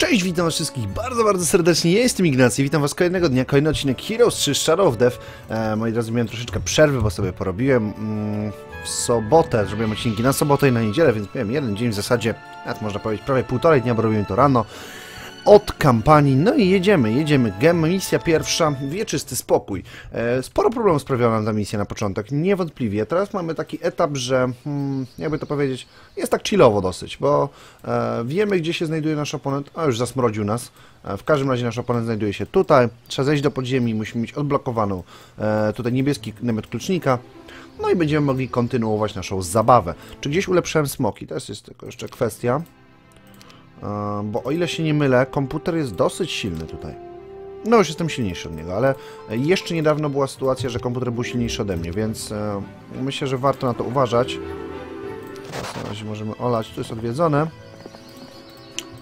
Cześć, witam was wszystkich bardzo, bardzo serdecznie. Ja jestem Ignacy, witam was kolejnego dnia, kolejny odcinek Heroes 3 Shadow of Death. E, moi drodzy, miałem troszeczkę przerwy, bo sobie porobiłem mm, w sobotę, zrobiłem odcinki na sobotę i na niedzielę, więc miałem jeden dzień w zasadzie, nawet można powiedzieć prawie półtorej dnia, bo robiłem to rano od kampanii. No i jedziemy, jedziemy. Gem, misja pierwsza, wieczysty spokój. E, sporo problemów sprawiała nam ta misja na początek, niewątpliwie. Teraz mamy taki etap, że, hmm, jakby to powiedzieć, jest tak chillowo dosyć, bo e, wiemy, gdzie się znajduje nasz oponent, a już zasmrodził nas. E, w każdym razie nasz oponent znajduje się tutaj. Trzeba zejść do podziemi, musimy mieć odblokowaną e, tutaj niebieski namiot klucznika. No i będziemy mogli kontynuować naszą zabawę. Czy gdzieś ulepszyłem smoki? To jest tylko jeszcze kwestia. E, bo o ile się nie mylę, komputer jest dosyć silny tutaj. No już jestem silniejszy od niego, ale jeszcze niedawno była sytuacja, że komputer był silniejszy ode mnie, więc e, myślę, że warto na to uważać. Teraz razie możemy olać, tu jest odwiedzone.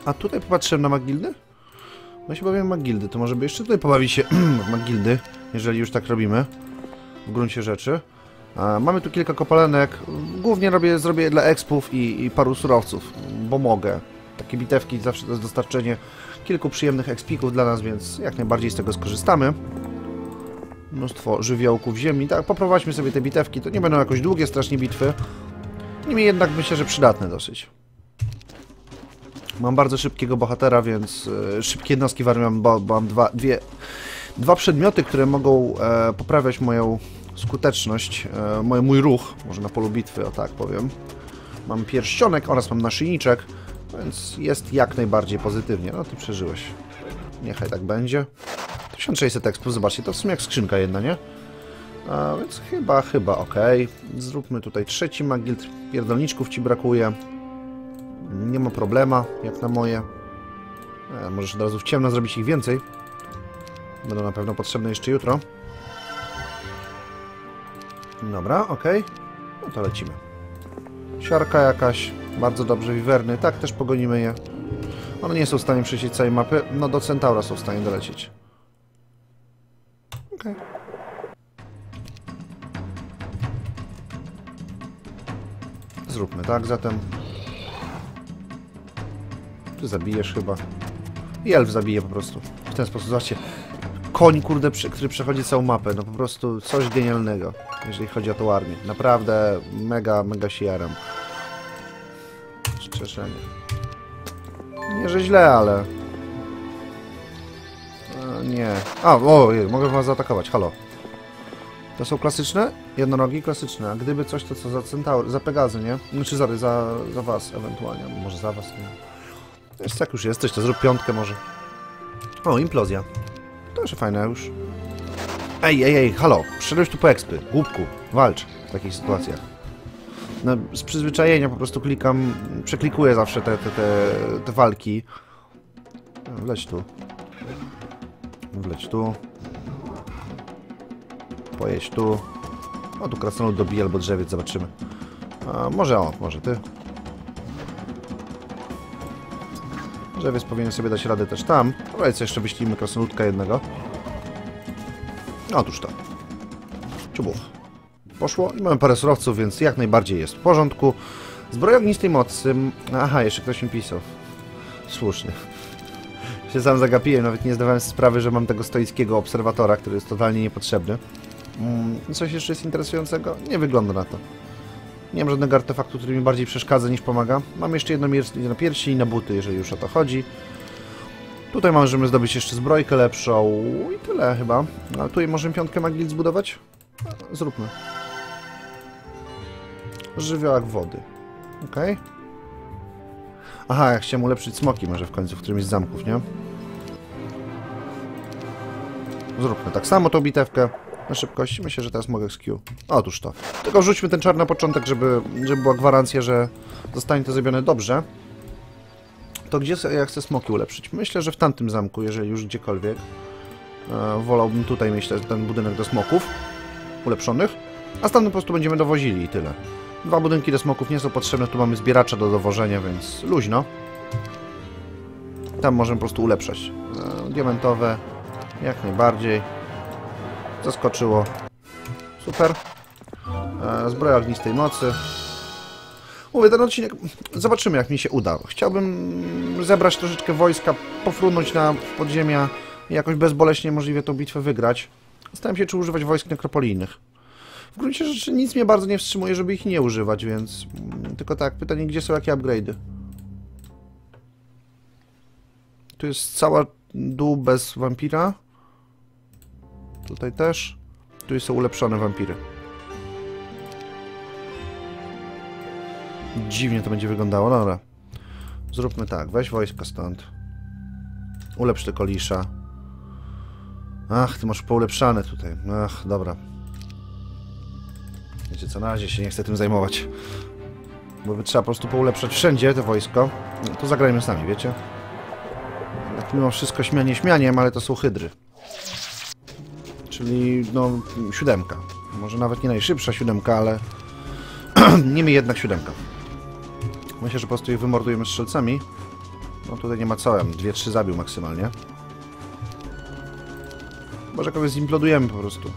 A tutaj popatrzyłem na Magildy? No się bawiłem Magildy, to może by jeszcze tutaj pobawić się Magildy, jeżeli już tak robimy, w gruncie rzeczy. E, mamy tu kilka kopalenek, głównie robię, zrobię je dla expów i, i paru surowców, bo mogę takie bitewki zawsze to jest dostarczenie kilku przyjemnych ekspików dla nas, więc jak najbardziej z tego skorzystamy. Mnóstwo żywiołków ziemi. Tak, poprowadźmy sobie te bitewki. To nie będą jakoś długie, strasznie bitwy. Niemniej jednak myślę, że przydatne dosyć. Mam bardzo szybkiego bohatera, więc e, szybkie jednostki w armii, bo mam dwa, dwie, dwa przedmioty, które mogą e, poprawiać moją skuteczność, e, mój, mój ruch, może na polu bitwy, o tak powiem. Mam pierścionek oraz mam naszyjniczek. Więc jest jak najbardziej pozytywnie. No ty przeżyłeś. Niechaj tak będzie. 1600 expów, zobaczcie, to w sumie jak skrzynka jedna, nie? A więc chyba, chyba ok. Zróbmy tutaj trzeci magild. Pierdolniczków ci brakuje. Nie ma problema, jak na moje. E, możesz od razu w ciemno zrobić ich więcej. Będą na pewno potrzebne jeszcze jutro. Dobra, ok. No to lecimy. Siarka jakaś. Bardzo dobrze, wiwerny. Tak, też pogonimy je. One nie są w stanie przejść całej mapy. No do Centaura są w stanie dolecieć. Okej. Okay. Zróbmy tak, zatem... Ty zabijesz chyba. I elf zabije po prostu. W ten sposób, zobaczcie. Koń, kurde, który przechodzi całą mapę. No po prostu coś genialnego, jeżeli chodzi o tą armię. Naprawdę mega, mega się jaram. Strzeżenie. Nie, że źle, ale... E, nie. A, o, mogę was zaatakować, halo. To są klasyczne? Jednorogi klasyczne. A gdyby coś, to co za Centaur, za Pegazy, nie? Znaczy, sorry, za, za was ewentualnie. Może za was, nie. Jest jak już jesteś, to zrób piątkę może. O, implozja. To jeszcze fajne już. Ej, ej, ej, halo. Przyszedłeś tu po ekspy. Głupku, walcz w takich sytuacjach no, z przyzwyczajenia po prostu klikam, przeklikuję zawsze te, te, te, te walki. Wleć tu. Wleć tu. Pojeść tu. O, tu krasnolud dobije albo drzewiec, zobaczymy. A, może o, może ty. Drzewiec powinien sobie dać radę też tam. Powiedz, jeszcze wyślimy krasnoludka jednego. Otóż to. Czubów poszło i mamy parę surowców, więc jak najbardziej jest w porządku. Zbroja ognistej mocy... Aha, jeszcze ktoś mi pisał. Słusznie. się sam zagapiłem, nawet nie zdawałem sobie sprawy, że mam tego stoickiego obserwatora, który jest totalnie niepotrzebny. Mm, coś jeszcze jest interesującego? Nie wygląda na to. Nie mam żadnego artefaktu, który mi bardziej przeszkadza niż pomaga. Mam jeszcze jedno na piersi i na buty, jeżeli już o to chodzi. Tutaj możemy zdobyć jeszcze zbrojkę lepszą i tyle chyba. A tutaj możemy piątkę magii zbudować? Zróbmy żywiołach wody. Ok. Aha, ja chciałem ulepszyć smoki może w końcu w którymś z zamków, nie? Zróbmy tak samo tą bitewkę na szybkości. Myślę, że teraz mogę z Q. Otóż to. Tylko rzućmy ten czar na początek, żeby, żeby była gwarancja, że zostanie to zrobione dobrze. To gdzie ja chcę smoki ulepszyć? Myślę, że w tamtym zamku, jeżeli już gdziekolwiek. E, wolałbym tutaj mieć ten budynek do smoków ulepszonych. A stamtąd po prostu będziemy dowozili i tyle. Dwa budynki do smoków nie są potrzebne, tu mamy zbieracza do dowożenia, więc luźno. Tam możemy po prostu ulepszać. E, diamentowe, jak najbardziej. Zaskoczyło. Super. E, zbroja ognistej mocy. Mówię, ten odcinek, zobaczymy jak mi się uda. Chciałbym zebrać troszeczkę wojska, pofrunąć na podziemia i jakoś bezboleśnie możliwie tą bitwę wygrać. Zastanawiam się, czy używać wojsk nekropolijnych. W gruncie rzeczy nic mnie bardzo nie wstrzymuje, żeby ich nie używać, więc... mm, Tylko tak, pytanie, gdzie są jakie upgrade'y? Tu jest cała dół bez wampira. Tutaj też. Tu są ulepszone wampiry. Dziwnie to będzie wyglądało, dobra. Zróbmy tak, weź wojsko stąd. Ulepsz tylko lisza. Ach, ty masz poulepszane tutaj. Ach, dobra. Wiecie co, na razie się nie chcę tym zajmować. Bo by trzeba po prostu poulepszać wszędzie to wojsko. No, to zagrajmy sami, wiecie? Tak mimo wszystko śmianie śmianiem, ale to są hydry. Czyli, no, siódemka. Może nawet nie najszybsza siódemka, ale... Niemniej jednak siódemka. Myślę, że po prostu ich wymordujemy strzelcami. No tutaj nie ma co, ja dwie, trzy zabił maksymalnie. Może kogoś zimplodujemy po prostu.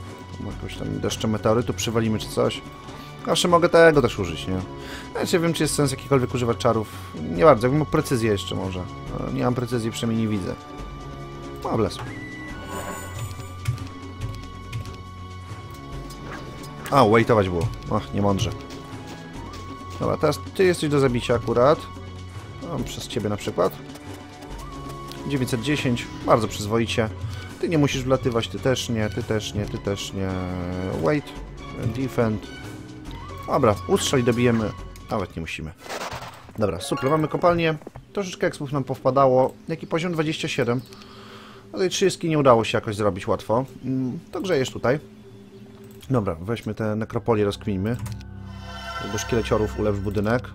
Jakoś tam deszczem meteorytu przywalimy czy coś. Zawsze mogę tego też użyć, nie? Ja nie wiem, czy jest sens jakikolwiek używać czarów. Nie bardzo, jakbym mógł precyzję jeszcze może. No, nie mam precyzji, przynajmniej nie widzę. No, bles. A, waitować było. Ach, niemądrze. Dobra, teraz ty jesteś do zabicia akurat. Przez ciebie na przykład. 910, bardzo przyzwoicie. Ty nie musisz wlatywać, ty też nie, ty też nie, ty też nie. Wait, defend. Dobra, ustrzel dobijemy. Nawet nie musimy. Dobra, super, mamy kopalnię. Troszeczkę ekspów nam powpadało. Jaki poziom? 27. No tej 30 nie udało się jakoś zrobić łatwo. Mm, To grzejesz tutaj. Dobra, weźmy te nekropolie, rozkminimy. Do szkieleciorów ulepsz budynek.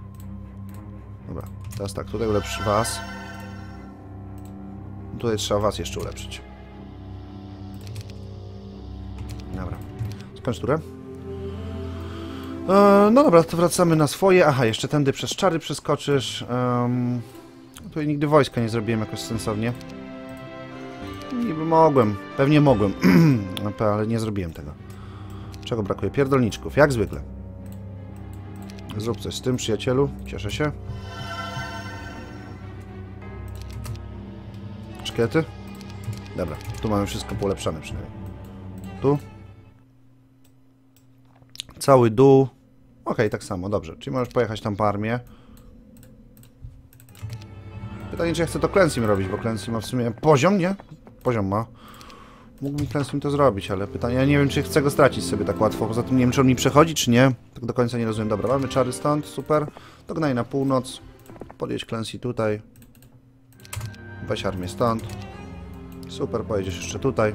Dobra, teraz tak, tutaj ulepsz was. Tutaj trzeba was jeszcze ulepszyć. Dobra, skończ turę. E, no dobra, to wracamy na swoje. Aha, jeszcze tędy przez czary przeskoczysz. Um, tutaj nigdy wojska nie zrobiłem jakoś sensownie. Niby mogłem, pewnie mogłem, ale nie zrobiłem tego. Czego brakuje? Pierdolniczków, jak zwykle. Zrób coś z tym, przyjacielu. Cieszę się. Szkielety? Dobra, tu mamy wszystko polepszane przynajmniej. Tu. Cały dół. Okej, tak samo, dobrze. Czyli możesz pojechać tam po armię. Pytanie, czy ja chcę to Cleansing robić, bo Cleansing ma w sumie poziom, nie? Poziom ma. Mógłbym Cleansing to zrobić, ale pytanie, ja nie wiem, czy chcę go stracić sobie tak łatwo. Poza tym nie wiem, czy on mi przechodzi, czy nie. Tak do końca nie rozumiem. Dobra, mamy czary stąd, super. To gnaj na północ. Podjedź Clancy tutaj. Weź armię stąd. Super, pojedziesz jeszcze tutaj.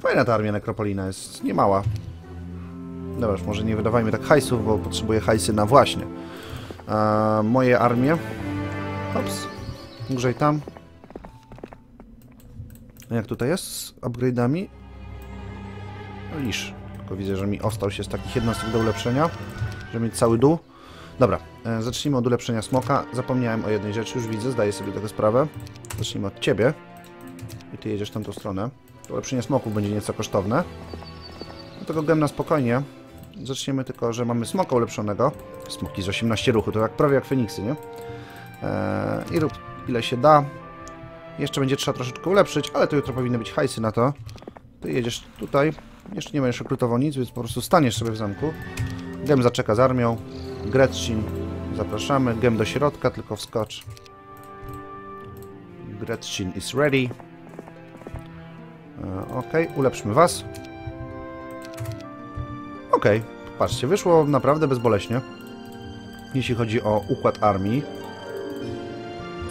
Fajna ta armia nekropolina jest, niemała. Dobra, już może nie wydawajmy tak hajsów, bo potrzebuję hajsy na właśnie. A, moje armie. Ops. Grzej tam. Jak tutaj jest z upgrade'ami? No, Lisz. Tylko widzę, że mi ostał się z takich jednostek do ulepszenia. Żeby mieć cały dół. Dobra, e, zacznijmy od ulepszenia smoka. Zapomniałem o jednej rzeczy, już widzę, zdaję sobie tego sprawę. Zacznijmy od ciebie. I ty jedziesz w tamtą stronę. Ulepszenie smoków będzie nieco kosztowne. Dlatego gem na spokojnie. Zaczniemy tylko, że mamy smoka ulepszonego. Smoki z 18 ruchu, to tak prawie jak Feniksy, nie? Eee, I rób ile się da. Jeszcze będzie trzeba troszeczkę ulepszyć, ale to jutro powinny być hajsy na to. Ty jedziesz tutaj. Jeszcze nie będziesz rekrutował nic, więc po prostu staniesz sobie w zamku. Gem zaczeka z armią. Gretchin zapraszamy. Gem do środka, tylko wskocz. Gretchin is ready. E, ok, ulepszmy was. Ok, patrzcie, wyszło naprawdę bezboleśnie. Jeśli chodzi o układ armii.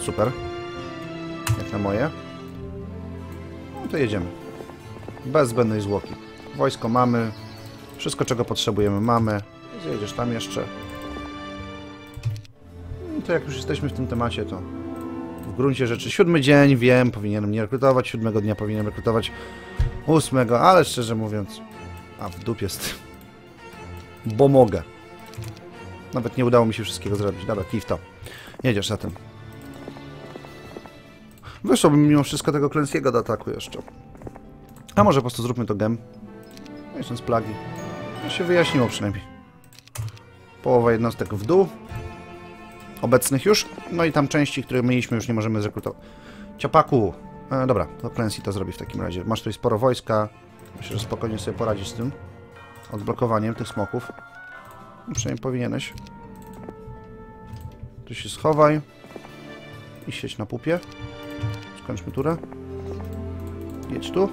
Super. Jak na moje. No to jedziemy. Bez zbędnej zwłoki. Wojsko mamy. Wszystko, czego potrzebujemy, mamy. Zjedziesz tam jeszcze. No to jak już jesteśmy w tym temacie, to w gruncie rzeczy siódmy dzień, wiem, powinienem nie rekrutować, siódmego dnia powinienem rekrutować ósmego, ale szczerze mówiąc, a w dupie z tym. Bo mogę. Nawet nie udało mi się wszystkiego zrobić. Dobra, kif to. Jedziesz za tym. Wyszłoby mimo wszystko tego klęskiego do ataku jeszcze. A może po prostu zróbmy to gem. Jeszcze z plagi. To się wyjaśniło przynajmniej. Połowa jednostek w dół. obecnych już. No i tam części, które mieliśmy, już nie możemy zrekrutować. Ciapaku! E, dobra, to Clancy to zrobi w takim razie. Masz tutaj sporo wojska. Myślę, że spokojnie sobie poradzisz z tym. Odblokowaniem tych smoków. No, przynajmniej powinieneś. Tu się schowaj. I siedź na pupie. Skończmy turę. Jedź tu.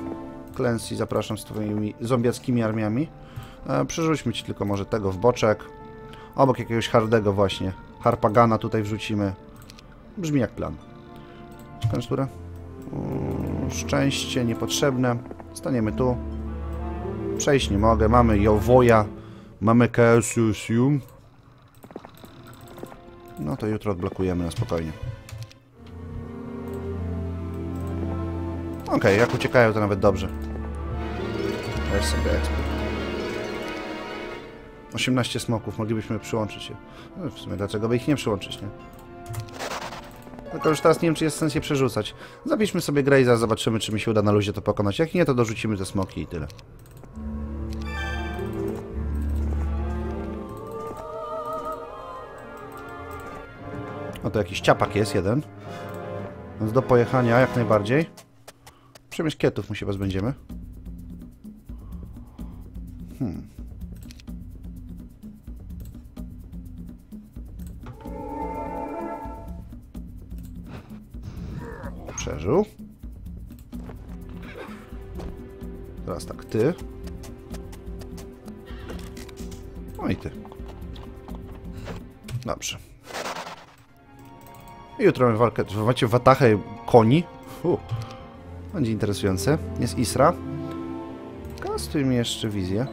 Clancy, zapraszam z twoimi zombiackimi armiami. E, przerzućmy ci tylko może tego w boczek. Obok jakiegoś hardego właśnie. Harpagana tutaj wrzucimy. Brzmi jak plan. Skończ turę. Mm, Szczęście niepotrzebne. Staniemy tu. Przejść nie mogę. Mamy Jowoja. Mamy Cassiusium. No to jutro odblokujemy na spokojnie. Okej, jak uciekają to nawet dobrze. Weź sobie ekspert. 18 smoków, moglibyśmy przyłączyć się. No, w sumie dlaczego by ich nie przyłączyć, nie? Tylko już teraz nie wiem, czy jest sens je przerzucać. Zapiszmy sobie Graze'a, zobaczymy, czy mi się uda na luzie to pokonać. Jak nie, to dorzucimy te smoki i tyle. To jakiś ciapak jest, jeden. Więc do pojechania jak najbardziej. Przemysł kietów mu się pozbędziemy. Hmm. Przeżył. Teraz tak, ty. No i ty. Dobrze. Jutro mamy walkę. Macie watachę koni. Będzie interesujące. Jest Isra. Kastuj mi jeszcze wizję.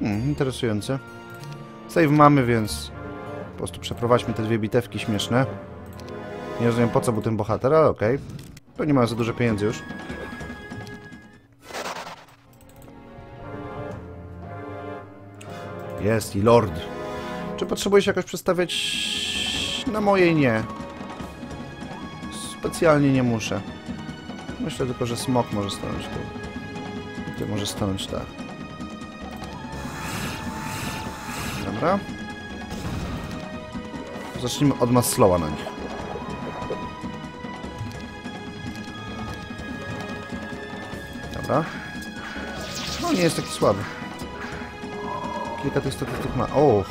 Hmm, interesujące. Save mamy, więc po prostu przeprowadźmy te dwie bitewki śmieszne. Nie rozumiem po co był ten bohater, ale okej. Okay. To nie ma za dużo pieniędzy już. Jest i lord. Czy potrzebuję się jakoś przedstawiać? Na mojej nie. Specjalnie nie muszę. Myślę tylko, że smok może stanąć tu. Ty może stanąć tak. Dobra. Zacznijmy od Maslowa na nich. Dobra. No nie jest taki słaby. Kilka tych statystyk ma. O!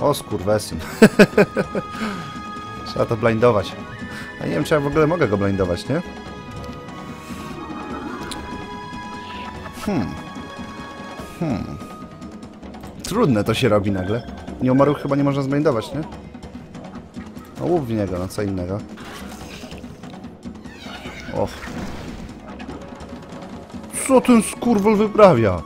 O skurwesyn. Trzeba to blindować. A nie wiem, czy ja w ogóle mogę go blindować, nie? Hmm. Hmm. Trudne to się robi nagle. Nieumarłych chyba nie można zblindować, nie? No łup w niego, no co innego. Och. Co ten skurwol wyprawia?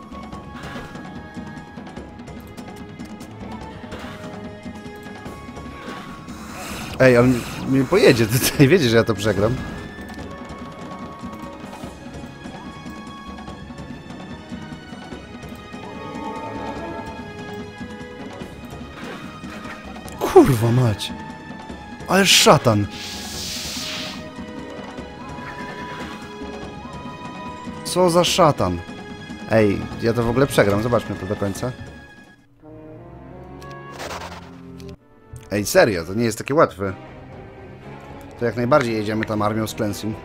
Ej, on mi pojedzie tutaj, wiecie, że ja to przegram. Kurwa mać. Ale szatan. Co za szatan. Ej, ja to w ogóle przegram, zobaczmy to do końca. Ej, serio, to nie jest takie łatwe. To jak najbardziej jedziemy tam armią z Cleansing.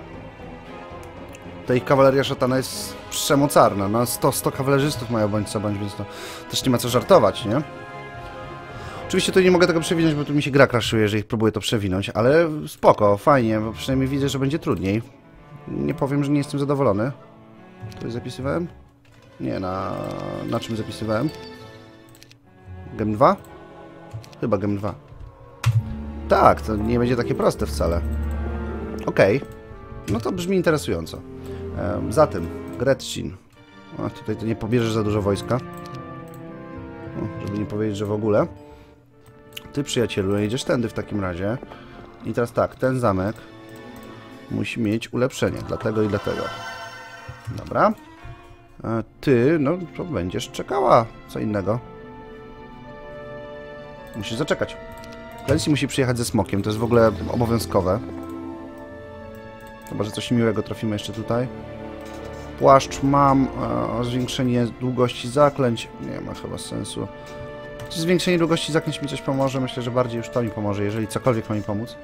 To ich kawaleria szatana jest przemocarna. No 100, 100 kawalerzystów mają bądź co bądź, więc to też nie ma co żartować, nie? Oczywiście tu nie mogę tego przewinąć, bo tu mi się gra kraszuje, jeżeli próbuję to przewinąć, ale spoko, fajnie, bo przynajmniej widzę, że będzie trudniej. Nie powiem, że nie jestem zadowolony. To zapisywałem? Nie, na... na czym zapisywałem? Gem 2? Chyba Gem 2. Tak, to nie będzie takie proste wcale. Okej. Okay. No to brzmi interesująco. Um, zatem, Gretchin. O, tutaj to nie pobierzesz za dużo wojska. O, żeby nie powiedzieć, że w ogóle. Ty, przyjacielu, jedziesz tędy w takim razie. I teraz tak, ten zamek musi mieć ulepszenie. Dlatego i dlatego. Dobra. Ty, no to będziesz czekała. Co innego. Musisz zaczekać. Clancy musi przyjechać ze smokiem, to jest w ogóle obowiązkowe. Chyba, że coś miłego trafimy jeszcze tutaj. Płaszcz mam, e, zwiększenie długości zaklęć, nie ma chyba sensu. Czy zwiększenie długości zaklęć mi coś pomoże? Myślę, że bardziej już to mi pomoże, jeżeli cokolwiek ma mi pomóc.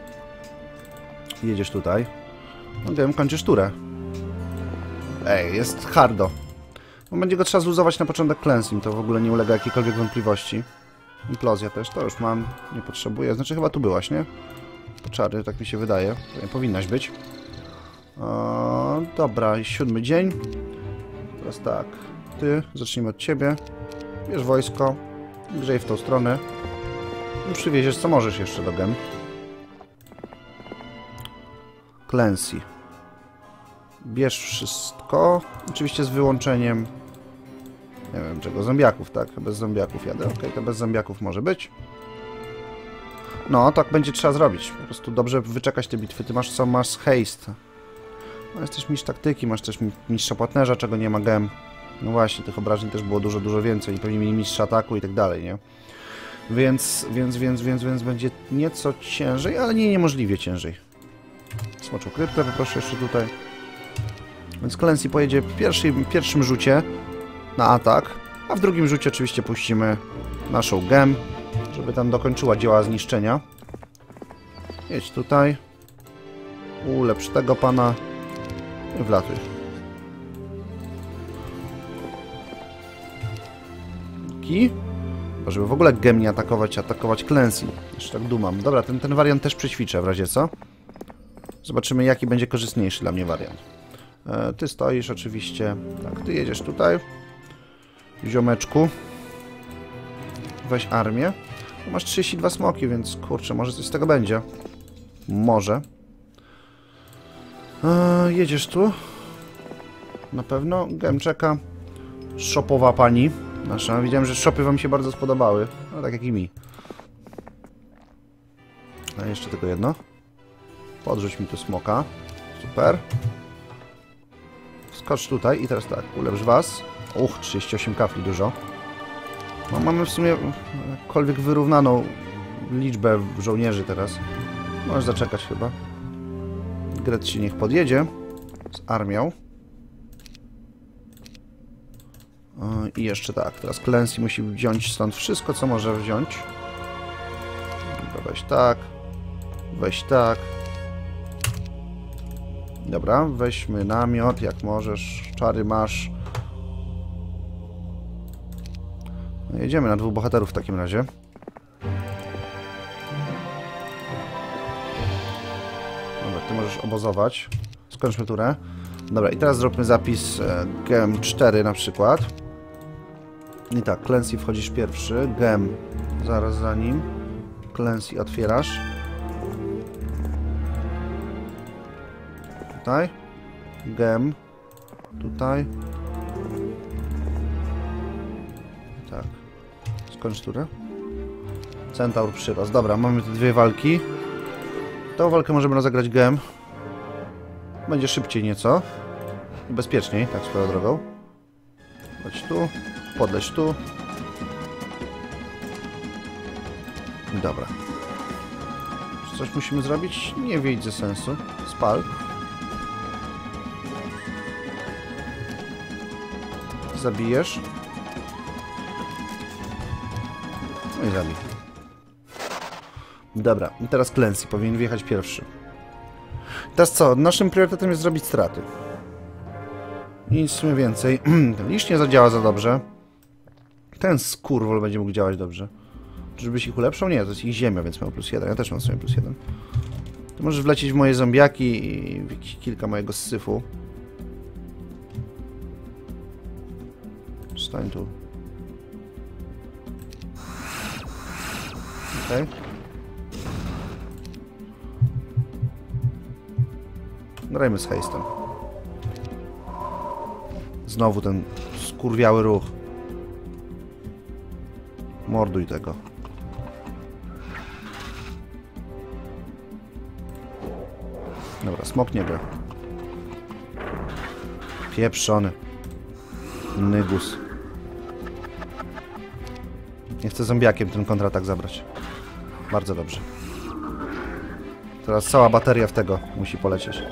Jedziesz tutaj. No wiem, kończysz turę. Ej, jest hardo. No, będzie go trzeba zluzować na początek cleansing, to w ogóle nie ulega jakiejkolwiek wątpliwości. Implozja też, to już mam, nie potrzebuję. Znaczy chyba tu byłaś, nie? Czary, tak mi się wydaje. Powinnaś być. Dobra, siódmy dzień. Teraz tak, ty, zacznijmy od ciebie. Bierz wojsko, grzej w tą stronę. I przywieziesz co możesz jeszcze do gem. Clancy. Bierz wszystko, oczywiście z wyłączeniem nie wiem czego, zombiaków, tak? Bez zombiaków jadę, ok, to bez zombiaków może być. No, tak będzie trzeba zrobić. Po prostu dobrze wyczekać te bitwy. Ty masz co? Masz haste. No, jest też mistrz taktyki, masz też mi- mistrza płatnerza, czego nie ma gem. No właśnie, tych obrażeń też było dużo, dużo więcej i pewnie mieli mistrza ataku i tak dalej, nie? Więc, więc, więc, więc, więc będzie nieco ciężej, ale nie niemożliwie ciężej. Smoczą kryptę poproszę jeszcze tutaj. Więc Clancy pojedzie w pierwszym, pierwszym rzucie na atak, a w drugim rzucie oczywiście puścimy naszą gem, żeby tam dokończyła dzieła zniszczenia. Jedź tutaj. Ulepsz tego pana i wlatuj. Ki? Żeby w ogóle gem nie atakować, atakować Clancy. Jeszcze tak dumam. Dobra, ten, ten wariant też przećwiczę w razie co. Zobaczymy jaki będzie korzystniejszy dla mnie wariant. E, ty stoisz oczywiście. Tak, ty jedziesz tutaj. Ziomeczku. Weź armię. Tu Masz 32 smoki, więc kurczę, może coś z tego będzie. Może. E, jedziesz tu. Na pewno. Gem czeka. Szopowa pani. Nasza. Widziałem, że szopy wam się bardzo spodobały. No tak jak i mi. A jeszcze tylko jedno. Podrzuć mi tu smoka. Super. Skocz tutaj i teraz tak, ulepsz was. Uch, 38 kafli dużo. No, mamy w sumie jakkolwiek wyrównaną liczbę żołnierzy teraz. Możesz zaczekać chyba. Gret się niech podjedzie z armią. I jeszcze tak, teraz Clancy musi wziąć stąd wszystko, co może wziąć. Weź tak. Weź tak. Dobra, weźmy namiot, jak możesz. Czary masz. No, jedziemy na dwóch bohaterów w takim razie. Dobra, ty możesz obozować. Skończmy turę. Dobra, i teraz zróbmy zapis e, GEM 4 na przykład. I tak, Clancy wchodzisz pierwszy, GEM zaraz za nim. Clancy otwierasz. Tutaj. Gem. Tutaj. Tak. Skończ turę. Centaur przyrost. Dobra, mamy te dwie walki. Tą walkę możemy rozegrać gem. Będzie szybciej nieco. I bezpieczniej, tak swoją drogą. Chodź tu. Podleć tu. Dobra. Czy coś musimy zrobić? Nie widzę sensu. Spal. Zabijesz. Dobra, teraz Clancy powinien wjechać pierwszy. Teraz co? Naszym priorytetem jest zrobić straty. I nic więcej. Liść nie zadziała za dobrze. Ten skurwol będzie mógł działać dobrze. Czyżbyś ich ulepszał? Nie, to jest ich ziemia, więc miał plus jeden. Ja też mam sobie plus jeden. Możesz wlecieć w moje zombiaki i kilka mojego syfu. Stań tu. Okej. Grajmy z hejstem. Znowu ten skurwiały ruch. Morduj tego. Dobra, smok nie gra. Pieprzony. Nygus. Nie chcę zombiakiem ten kontratak zabrać. Bardzo dobrze. Teraz cała bateria w tego musi polecieć.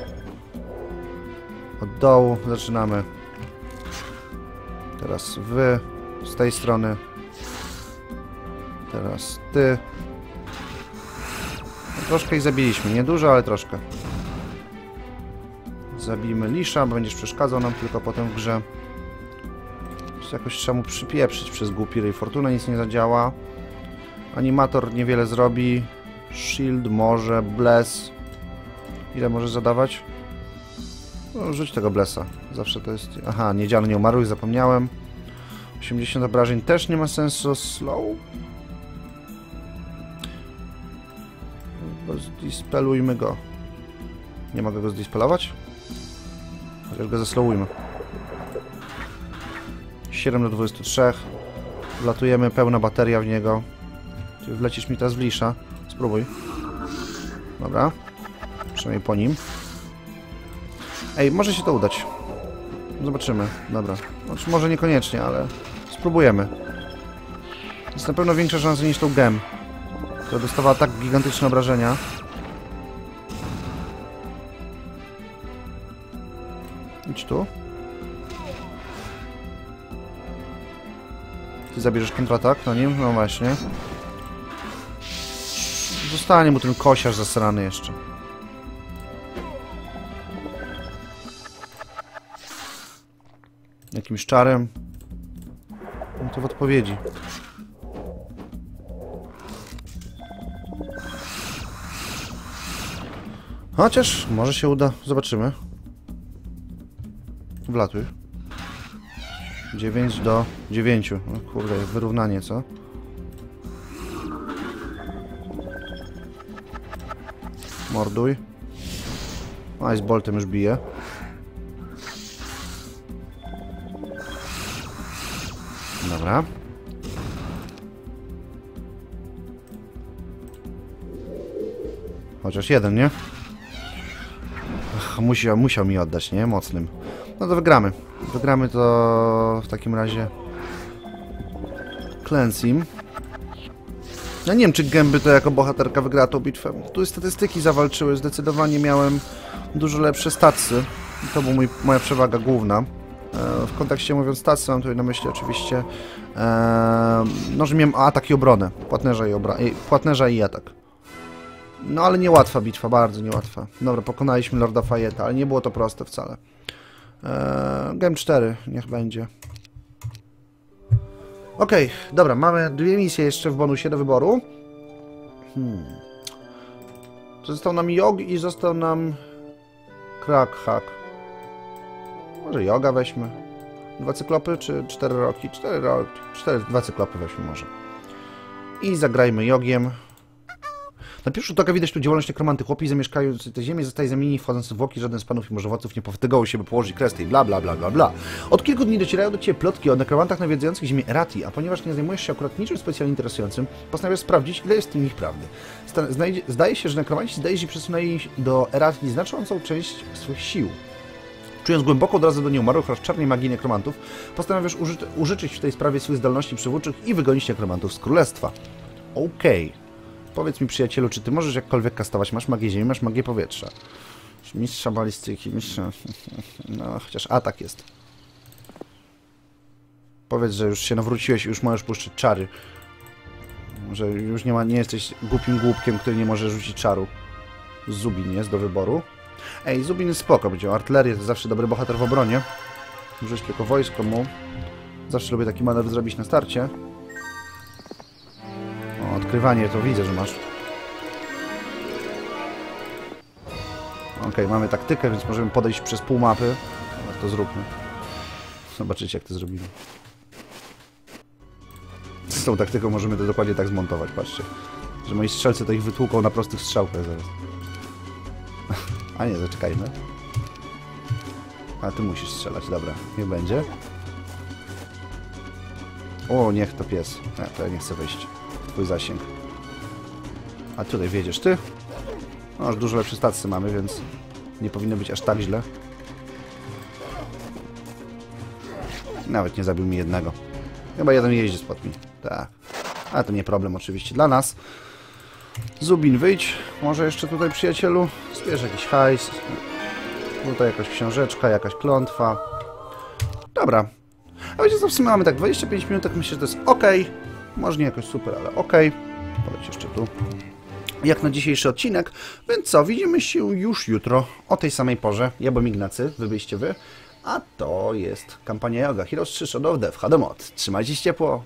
Od dołu zaczynamy. Teraz wy z tej strony. Teraz ty. No, troszkę ich zabiliśmy. Nie dużo, ale troszkę. Zabijmy Lisza, bo będziesz przeszkadzał nam tylko potem w grze. Jakoś trzeba mu przypieprzyć przez głupi Ray Fortuna, nic nie zadziała. Animator niewiele zrobi. Shield może, Bless. Ile możesz zadawać? No, rzuć tego Blessa. Zawsze to jest... Aha, niedzielny nie umarłych, zapomniałem. 80 obrażeń też nie ma sensu. Slow? Zdispelujmy go. Nie mogę go zdispelować? Chociaż go zeslowujmy. 7 do 23. Wlatujemy, pełna bateria w niego. Ty wlecisz mi teraz w lisza. Spróbuj. Dobra. Przynajmniej po nim. Ej, może się to udać. Zobaczymy. Dobra. Znaczy, może niekoniecznie, ale spróbujemy. Jest na pewno większa szansa niż tą gem, która dostawała tak gigantyczne obrażenia. Idź tu. Ty zabierzesz kontratak na nim? No właśnie. Zostanie mu ten kosiarz zasrany jeszcze. Jakimś czarem. No to w odpowiedzi. Chociaż może się uda. Zobaczymy. Wlatuj. 9 do 9. No kurde, wyrównanie, co? Morduj. Ice Boltem już bije. Dobra. Chociaż jeden, nie? Ach, musiał, musiał mi oddać, nie? Mocnym. No to wygramy. Wygramy to w takim razie Cleansim. Ja nie wiem, czy Gęby to jako bohaterka wygrała tą bitwę. Tu statystyki zawalczyły. Zdecydowanie miałem dużo lepsze statsy. I to była moja przewaga główna. E, w kontekście mówiąc statsy, mam tutaj na myśli oczywiście e, no, że miałem atak i obronę. Płatnerza i, obra i, płatnerza i atak. No ale niełatwa bitwa, bardzo niełatwa. Dobra, pokonaliśmy Lorda Fayeta, ale nie było to proste wcale. Eee, Game 4, niech będzie. Okay, dobra, mamy dwie misje jeszcze w bonusie do wyboru. Hmm. Został nam Jog i został nam Crack Hack. Może Yoga weźmy. Dwa cyklopy czy cztery roki? Cztery roki. Cztery, dwa cyklopy weźmy może. I zagrajmy Jogiem. Na pierwszy rzut oka widać tu działalność nekromanty. Chłopi zamieszkający tę ziemię zostaje zamienieni wchodząc w zwłoki. Żaden z panów i możowodców nie powytygował się, by położyć kres tej bla bla bla bla bla. Od kilku dni docierają do Ciebie plotki o nekromantach nawiedzających ziemię Erati, a ponieważ nie zajmujesz się akurat niczym specjalnie interesującym, postanawiasz sprawdzić, ile jest w tym ich prawdy. Znajdzie, zdaje się, że nekromanci zdaje się przesunęli do Erati znaczącą część swoich sił. Czując głęboko odrazę do nieumarłych oraz czarnej magii nekromantów, postanawiasz uży użyczyć w tej sprawie swoich zdolności przywódczych i wygonić nekromantów z królestwa. Okej. Okay. Powiedz mi, przyjacielu, czy ty możesz jakkolwiek kastować? Masz magię ziemi, masz magię powietrza. Mistrza balistyki, mistrza... No, chociaż atak jest. Powiedz, że już się nawróciłeś i już możesz puszczyć czary. Że już nie ma, nie jesteś głupim głupkiem, który nie może rzucić czaru. Zubin jest do wyboru. Ej, Zubin jest spoko, będzie artylerię, to zawsze dobry bohater w obronie. Rzuć tylko wojsko mu. Zawsze lubię taki manewr zrobić na starcie. O, odkrywanie to widzę, że masz. Ok, mamy taktykę, więc możemy podejść przez pół mapy. To zróbmy. Zobaczycie, jak to zrobimy. Z tą taktyką możemy to dokładnie tak zmontować, patrzcie. Że moi strzelcy to ich wytłuką na prostych strzałkach zaraz. A nie, zaczekajmy. A ty musisz strzelać, dobra, niech będzie. O, niech to pies. Nie, to ja nie chcę wejść twój zasięg. A tutaj wiedziesz ty? No, już dużo lepsze stacje mamy, więc nie powinno być aż tak źle. Nawet nie zabił mi jednego. Chyba jeden jeździ spod mi. Tak. Ale to nie problem oczywiście dla nas. Zubin, wyjdź. Może jeszcze tutaj, przyjacielu? Zbierz jakiś hajs. Tutaj jakaś książeczka, jakaś klątwa. Dobra. A wiecie co, w sumie mamy tak 25 minut, tak myślę, że to jest ok. Może nie jakoś super, ale ok. Poleć jeszcze tu. Jak na dzisiejszy odcinek, więc co, widzimy się już jutro o tej samej porze. Ja byłem Ignacy, wy byliście wy. A to jest kampania Yoga Heroes 3 Shadow of Death. Trzymajcie się ciepło,